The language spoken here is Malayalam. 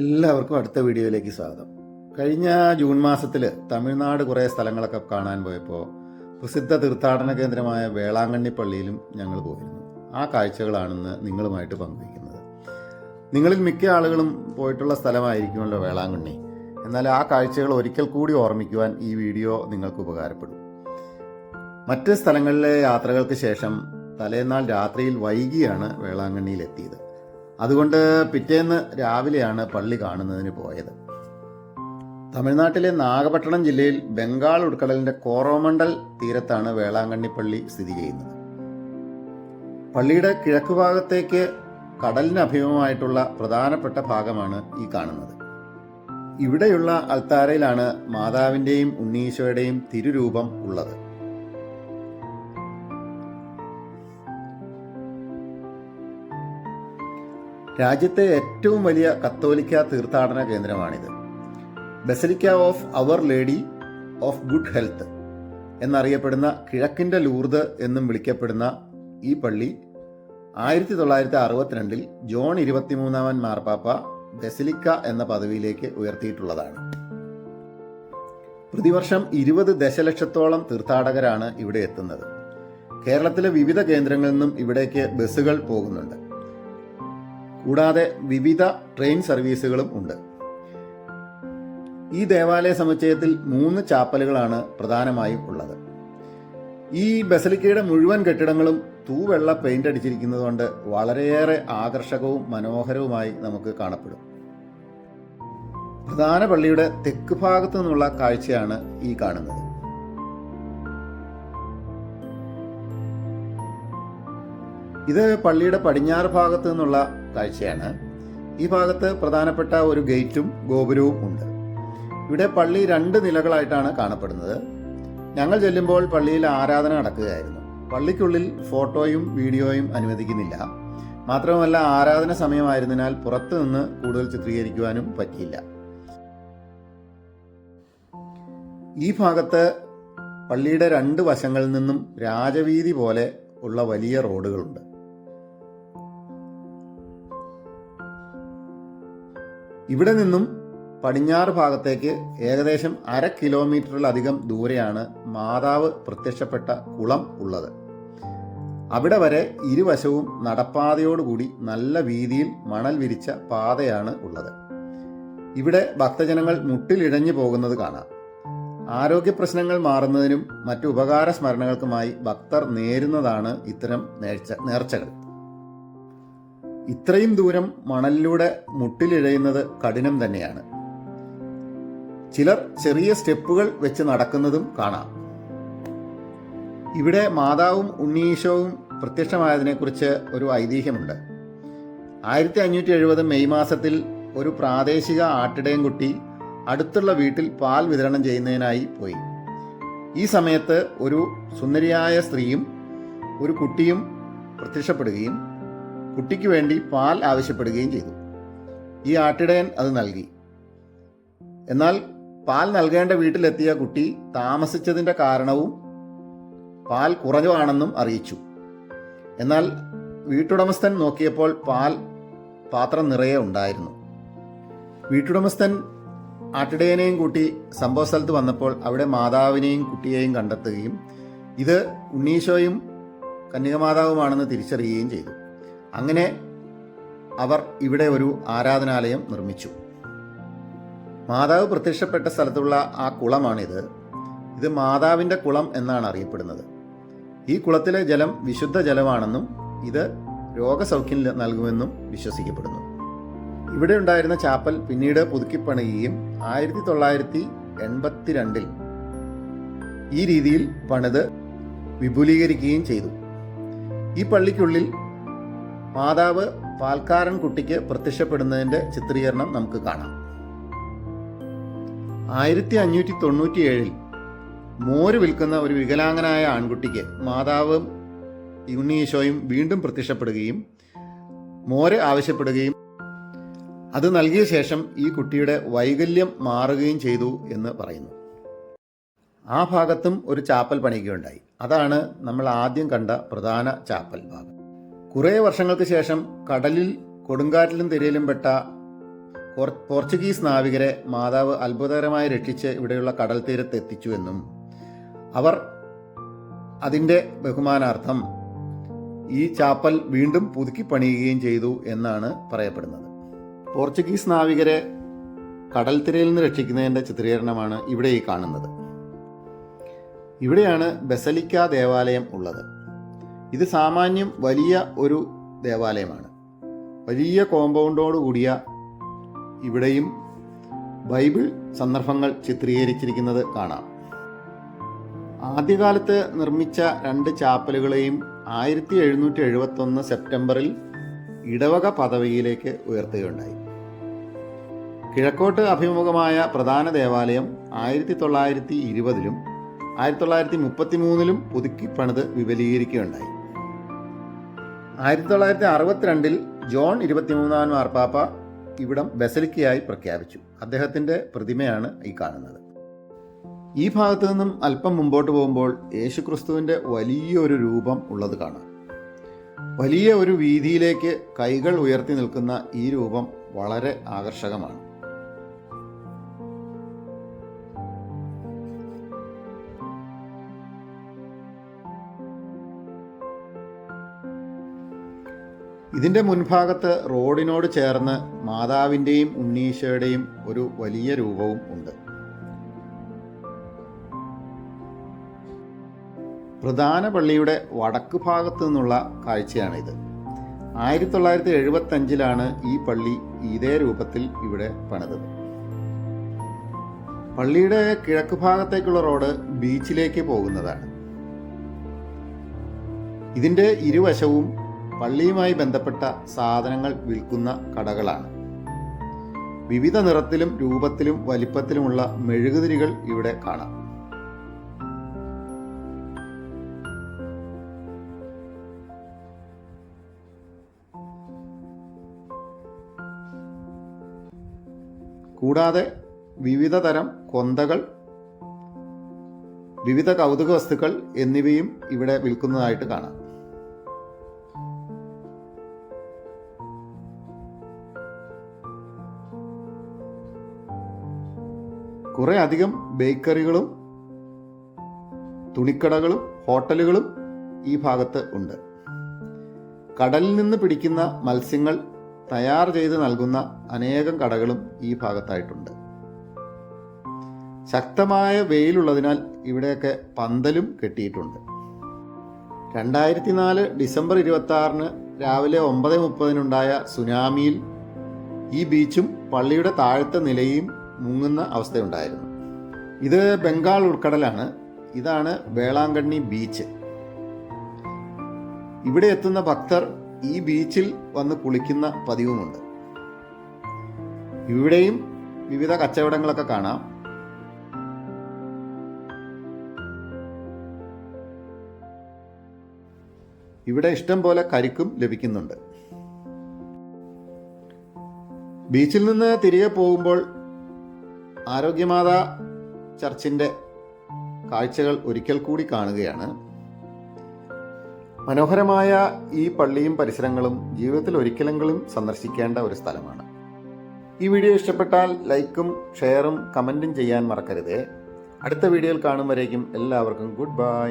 എല്ലാവർക്കും അടുത്ത വീഡിയോയിലേക്ക് സ്വാഗതം. കഴിഞ്ഞ ജൂൺ മാസത്തിൽ തമിഴ്നാട് കുറേ സ്ഥലങ്ങളൊക്കെ കാണാൻ പോയപ്പോൾ പ്രസിദ്ധ തീർത്ഥാടന കേന്ദ്രമായ വേളാങ്കണ്ണി പള്ളിയിലും ഞങ്ങൾ പോയിരുന്നു. ആ കാഴ്ചകളാണെന്ന് നിങ്ങളുമായിട്ട് പങ്കുവയ്ക്കുന്നത്. നിങ്ങളിൽ മിക്ക ആളുകളും പോയിട്ടുള്ള സ്ഥലമായിരിക്കുമല്ലോ വേളാങ്കണ്ണി. എന്നാൽ ആ കാഴ്ചകൾ ഒരിക്കൽ കൂടി ഓർമ്മിക്കുവാൻ ഈ വീഡിയോ നിങ്ങൾക്ക് ഉപകാരപ്പെടും. മറ്റ് സ്ഥലങ്ങളിലെ യാത്രകൾക്ക് ശേഷം തലേന്നാൾ രാത്രിയിൽ വൈകിയാണ് വേളാങ്കണ്ണിയിൽ എത്തിയത് അതുകൊണ്ട് പിറ്റേന്ന് രാവിലെയാണ് പള്ളി കാണുന്നതിന് പോയത്. തമിഴ്നാട്ടിലെ നാഗപട്ടണം ജില്ലയിൽ ബംഗാൾ ഉൾക്കടലിന്റെ കോറോമണ്ടൽ തീരത്താണ് വേളാങ്കണ്ണി പള്ളി സ്ഥിതി ചെയ്യുന്നത്. പള്ളിയുടെ കിഴക്ക് ഭാഗത്തേക്ക് കടലിന് അഭിമുഖമായിട്ടുള്ള പ്രധാനപ്പെട്ട ഭാഗമാണ് ഈ കാണുന്നത്. ഇവിടെയുള്ള അൽത്താരയിലാണ് മാതാവിന്റെയും ഉണ്ണീശോയുടെയും തിരുരൂപം ഉള്ളത്. രാജ്യത്തെ ഏറ്റവും വലിയ കത്തോലിക്ക തീർത്ഥാടന കേന്ദ്രമാണിത്. Basilica of our lady of good health എന്നറിയപ്പെടുന്ന കിഴക്കിന്റെ ലൂർദ് എന്നും വിളിക്കപ്പെടുന്ന ഈ പള്ളി ആയിരത്തി തൊള്ളായിരത്തി അറുപത്തിരണ്ടിൽ ജോൺ ഇരുപത്തിമൂന്നാമൻ മാർപ്പാപ്പ ബസലിക്ക എന്ന പദവിയിലേക്ക് ഉയർത്തിയിട്ടുള്ളതാണ്. പ്രതിവർഷം ഇരുപത് ദശലക്ഷത്തോളം തീർത്ഥാടകരാണ് ഇവിടെ എത്തുന്നത്. കേരളത്തിലെ വിവിധ കേന്ദ്രങ്ങളിൽ നിന്നും ഇവിടേക്ക് ബസ്സുകൾ പോകുന്നുണ്ട്. കൂടാതെ വിവിധ ട്രെയിൻ സർവീസുകളും ഉണ്ട്. ഈ ദേവാലയ സമുച്ചയത്തിൽ മൂന്ന് ചാപ്പലുകളാണ് പ്രധാനമായും ഉള്ളത്. ഈ ബസലിക്കയുടെ മുഴുവൻ കെട്ടിടങ്ങളും തൂവെള്ള പെയിന്റ് അടിച്ചിരിക്കുന്നതുകൊണ്ട് വളരെയേറെ ആകർഷകവും മനോഹരവുമായി നമുക്ക് കാണപ്പെടും. പ്രധാന പള്ളിയുടെ തെക്ക് ഭാഗത്തു നിന്നുള്ള കാഴ്ചയാണ് ഈ കാണുന്നത്. ഇത് പള്ളിയുടെ പടിഞ്ഞാറ് ഭാഗത്തു നിന്നുള്ള കാഴ്ചയാണ്. ഈ ഭാഗത്ത് പ്രധാനപ്പെട്ട ഒരു ഗേറ്റും ഗോപുരവും ഉണ്ട്. ഇവിടെ പള്ളി രണ്ട് നിലകളായിട്ടാണ് കാണപ്പെടുന്നത്. ഞങ്ങൾ ചെല്ലുമ്പോൾ പള്ളിയിൽ ആരാധന നടക്കുകയായിരുന്നു. പള്ളിക്കുള്ളിൽ ഫോട്ടോയും വീഡിയോയും അനുവദിക്കുന്നില്ല. മാത്രമല്ല ആരാധന സമയമായിരുന്നതിനാൽ പുറത്തു നിന്ന് കൂടുതൽ ചിത്രീകരിക്കുവാനും പറ്റിയില്ല. ഈ ഭാഗത്ത് പള്ളിയുടെ രണ്ട് വശങ്ങളിൽ നിന്നും രാജവീതി പോലെ ഉള്ള വലിയ റോഡുകളുണ്ട്. ഇവിടെ നിന്നും പടിഞ്ഞാറ് ഭാഗത്തേക്ക് ഏകദേശം അര കിലോമീറ്ററിലധികം ദൂരെയാണ് മാതാവ് പ്രത്യക്ഷപ്പെട്ട കുളം ഉള്ളത്. അവിടെ വരെ ഇരുവശവും നടപ്പാതയോടുകൂടി നല്ല വീതിയിൽ മണൽ വിരിച്ച പാതയാണ് ഉള്ളത്. ഇവിടെ ഭക്തജനങ്ങൾ മുട്ടിലിഴഞ്ഞു പോകുന്നത് കാണാം. ആരോഗ്യ പ്രശ്നങ്ങൾ മാറുന്നതിനും മറ്റു ഉപകാര സ്മരണകൾക്കുമായി ഭക്തർ നേരുന്നതാണ് ഇത്തരം നേർച്ച നേർച്ചകൾ. ഇത്രയും ദൂരം മണലിലൂടെ മുട്ടിലിഴയുന്നത് കഠിനം തന്നെയാണ്. ചിലർ ചെറിയ സ്റ്റെപ്പുകൾ വെച്ച് നടക്കുന്നതും കാണാം. ഇവിടെ മാതാവും ഉണ്ണീശോവും പ്രത്യക്ഷമായതിനെക്കുറിച്ച് ഒരു ഐതിഹ്യമുണ്ട്. ആയിരത്തി അഞ്ഞൂറ്റി എഴുപത് മെയ് മാസത്തിൽ ഒരു പ്രാദേശിക ആട്ടിടയൻകുട്ടി അടുത്തുള്ള വീട്ടിൽ പാൽ വിതരണം ചെയ്യുന്നതിനായി പോയി. ഈ സമയത്ത് ഒരു സുന്ദരിയായ സ്ത്രീയും ഒരു കുട്ടിയും പ്രത്യക്ഷപ്പെടുകയും കുട്ടിക്ക് വേണ്ടി പാൽ ആവശ്യപ്പെടുകയും ചെയ്തു. ഈ ആട്ടിടയൻ അത് നൽകി. എന്നാൽ പാൽ നൽകേണ്ട വീട്ടിലെത്തിയ കുട്ടി താമസിച്ചതിന്റെ കാരണവും പാൽ കുറഞ്ഞതാണെന്നും അറിയിച്ചു. എന്നാൽ വീട്ടുടമസ്ഥൻ നോക്കിയപ്പോൾ പാൽ പാത്രം നിറയെ ഉണ്ടായിരുന്നു. വീട്ടുടമസ്ഥൻ ആട്ടിടയനെയും കൂട്ടി സംഭവ സ്ഥലത്ത് വന്നപ്പോൾ അവിടെ മാതാവിനെയും കുട്ടിയെയും കണ്ടെത്തുകയും ഇത് ഉണ്ണീശോയും കന്യകമാതാവുമാണെന്ന് തിരിച്ചറിയുകയും ചെയ്തു. അങ്ങനെ അവർ ഇവിടെ ഒരു ആരാധനാലയം നിർമ്മിച്ചു. മാതാവ് പ്രത്യക്ഷപ്പെട്ട സ്ഥലത്തുള്ള ആ കുളമാണിത്. ഇത് മാതാവിന്റെ കുളം എന്നാണ് അറിയപ്പെടുന്നത്. ഈ കുളത്തിലെ ജലം വിശുദ്ധ ജലമാണെന്നും ഇത് രോഗസൗഖ്യം നൽകുമെന്നും വിശ്വസിക്കപ്പെടുന്നു. ഇവിടെ ഉണ്ടായിരുന്ന ചാപ്പൽ പിന്നീട് പുതുക്കിപ്പണിയുകയും ആയിരത്തി തൊള്ളായിരത്തി എൺപത്തിരണ്ടിൽ ഈ രീതിയിൽ പണിത് വിപുലീകരിക്കുകയും ചെയ്തു. ഈ പള്ളിക്കുള്ളിൽ മാതാവ് പാൽക്കാരൻ കുട്ടിക്ക് പ്രത്യക്ഷപ്പെടുന്നതിന്റെ ചിത്രീകരണം നമുക്ക് കാണാം. ആയിരത്തി അഞ്ഞൂറ്റി തൊണ്ണൂറ്റിയേഴിൽ മോര് വിൽക്കുന്ന ഒരു വികലാംഗനായ ആൺകുട്ടിക്ക് മാതാവും ഉണ്ണീശോയും വീണ്ടും പ്രത്യക്ഷപ്പെടുകയും മോര് ആവശ്യപ്പെടുകയും അത് നൽകിയ ശേഷം ഈ കുട്ടിയുടെ വൈകല്യം മാറുകയും ചെയ്തു എന്ന് പറയുന്നു. ആ ഭാഗത്തും ഒരു ചാപ്പൽ പണിയുകയുണ്ടായി. അതാണ് നമ്മൾ ആദ്യം കണ്ട പ്രധാന ചാപ്പൽ ഭാഗം. കുറേ വർഷങ്ങൾക്ക് ശേഷം കടലിൽ കൊടുങ്കാറ്റിലും തിരയിലും പെട്ട പോർച്ചുഗീസ് നാവികരെ മാതാവ് അത്ഭുതകരമായി രക്ഷിച്ച് ഇവിടെയുള്ള കടൽ തീരത്ത് എത്തിച്ചുവെന്നും അവർ അതിന്റെ ബഹുമാനാർത്ഥം ഈ ചാപ്പൽ വീണ്ടും പുതുക്കി പണിയുകയും ചെയ്തു എന്നാണ് പറയപ്പെടുന്നത്. പോർച്ചുഗീസ് നാവികരെ കടൽ തിരയിൽ നിന്ന് രക്ഷിക്കുന്നതിന്റെ ചിത്രീകരണമാണ് ഇവിടെ ഈ കാണുന്നത്. ഇവിടെയാണ് ബസലിക്ക ദേവാലയം ഉള്ളത്. ഇത് സാമാന്യം വലിയ ഒരു ദേവാലയമാണ്. വലിയ കോമ്പൗണ്ടോട് കൂടിയ ഇവിടെയും ബൈബിൾ സന്ദർഭങ്ങൾ ചിത്രീകരിച്ചിരിക്കുന്നത് കാണാം. ആദ്യകാലത്ത് നിർമ്മിച്ച രണ്ട് ചാപ്പലുകളെയും ആയിരത്തി എഴുന്നൂറ്റി എഴുപത്തൊന്ന് സെപ്റ്റംബറിൽ ഇടവക പദവിയിലേക്ക് ഉയർത്തുകയുണ്ടായി. കിഴക്കോട്ട് അഭിമുഖമായ പ്രധാന ദേവാലയം ആയിരത്തി തൊള്ളായിരത്തി ഇരുപതിലും ആയിരത്തി തൊള്ളായിരത്തി മുപ്പത്തി മൂന്നിലും പുതുക്കി വിപുലീകരിക്കുകയുണ്ടായി. ആയിരത്തി തൊള്ളായിരത്തി അറുപത്തിരണ്ടിൽ ജോൺ ഇരുപത്തിമൂന്നാം മാർപ്പാപ്പ ഇവിടം ബസലിക്കയായി പ്രഖ്യാപിച്ചു. അദ്ദേഹത്തിന്റെ പ്രതിമയാണ് ഈ കാണുന്നത്. ഈ ഭാഗത്തു നിന്നും അല്പം മുമ്പോട്ട് പോകുമ്പോൾ യേശുക്രിസ്തുവിന്റെ വലിയൊരു രൂപം ഉള്ളത് കാണാം. വലിയ ഒരു വീതിയിലേക്ക് കൈകൾ ഉയർത്തി നിൽക്കുന്ന ഈ രൂപം വളരെ ആകർഷകമാണ്. ഇതിന്റെ മുൻഭാഗത്ത് റോഡിനോട് ചേർന്ന് മാതാവിന്റെയും ഉണ്ണീശയുടെയും ഒരു വലിയ രൂപവും ഉണ്ട്. പ്രധാന പള്ളിയുടെ വടക്ക് ഭാഗത്തു നിന്നുള്ള കാഴ്ചയാണിത്. ആയിരത്തി തൊള്ളായിരത്തി എഴുപത്തി അഞ്ചിലാണ് ഈ പള്ളി ഇതേ രൂപത്തിൽ ഇവിടെ പണിതത്. പള്ളിയുടെ കിഴക്ക് ഭാഗത്തേക്കുള്ള റോഡ് ബീച്ചിലേക്ക് പോകുന്നതാണ്. ഇതിന്റെ ഇരുവശവും പള്ളിയുമായി ബന്ധപ്പെട്ട സാധനങ്ങൾ വിൽക്കുന്ന കടകളാണ്. വിവിധ നിറത്തിലും രൂപത്തിലും വലിപ്പത്തിലുമുള്ള മെഴുകുതിരികൾ ഇവിടെ കാണാം. കൂടാതെ വിവിധ തരം കൊന്തകൾ വിവിധ കൗതുക വസ്തുക്കൾ എന്നിവയും ഇവിടെ വിൽക്കുന്നതായിട്ട് കാണാം. കുറെ അധികം ബേക്കറികളും തുണിക്കടകളും ഹോട്ടലുകളും ഈ ഭാഗത്ത് ഉണ്ട്. കടലിൽ നിന്ന് പിടിക്കുന്ന മത്സ്യങ്ങൾ തയ്യാർ ചെയ്ത് നൽകുന്ന അനേകം കടകളും ഈ ഭാഗത്തായിട്ടുണ്ട്. ശക്തമായ വെയിലുള്ളതിനാൽ ഇവിടെയൊക്കെ പന്തലും കെട്ടിയിട്ടുണ്ട്. രണ്ടായിരത്തി നാല് ഡിസംബർ ഇരുപത്തി ആറിന് രാവിലെ ഒമ്പത് മുപ്പതിനുണ്ടായ സുനാമിയിൽ ഈ ബീച്ചും പള്ളിയുടെ താഴത്തെ നിലയും മുങ്ങുന്ന അവസ്ഥയുണ്ടായിരുന്നു. ഇത് ബംഗാൾ ഉൾക്കടലാണ്. ഇതാണ് വേളാങ്കണ്ണി ബീച്ച് ഇവിടെ എത്തുന്ന ഭക്തർ ഈ ബീച്ചിൽ വന്ന് കുളിക്കുന്ന പതിവുമുണ്ട്. ഇവിടെയും വിവിധ കച്ചവടങ്ങളൊക്കെ കാണാം. ഇവിടെ ഇഷ്ടം പോലെ കരിക്കും ലഭിക്കുന്നുണ്ട്. ബീച്ചിൽ നിന്ന് തിരികെ പോകുമ്പോൾ ആരോഗ്യമാതാ ചർച്ചിന്റെ കാഴ്ചകൾ ഒരിക്കൽ കൂടി കാണുകയാണ്. മനോഹരമായ ഈ പള്ളിയും പരിസരങ്ങളും ജീവിതത്തിൽ ഒരിക്കലെങ്കിലും സന്ദർശിക്കേണ്ട ഒരു സ്ഥലമാണ്. ഈ വീഡിയോ ഇഷ്ടപ്പെട്ടാൽ ലൈക്കും ഷെയറും കമന്റും ചെയ്യാൻ മറക്കരുതേ. അടുത്ത വീഡിയോയിൽ കാണും വരേക്കും. എല്ലാവർക്കും ഗുഡ് ബൈ.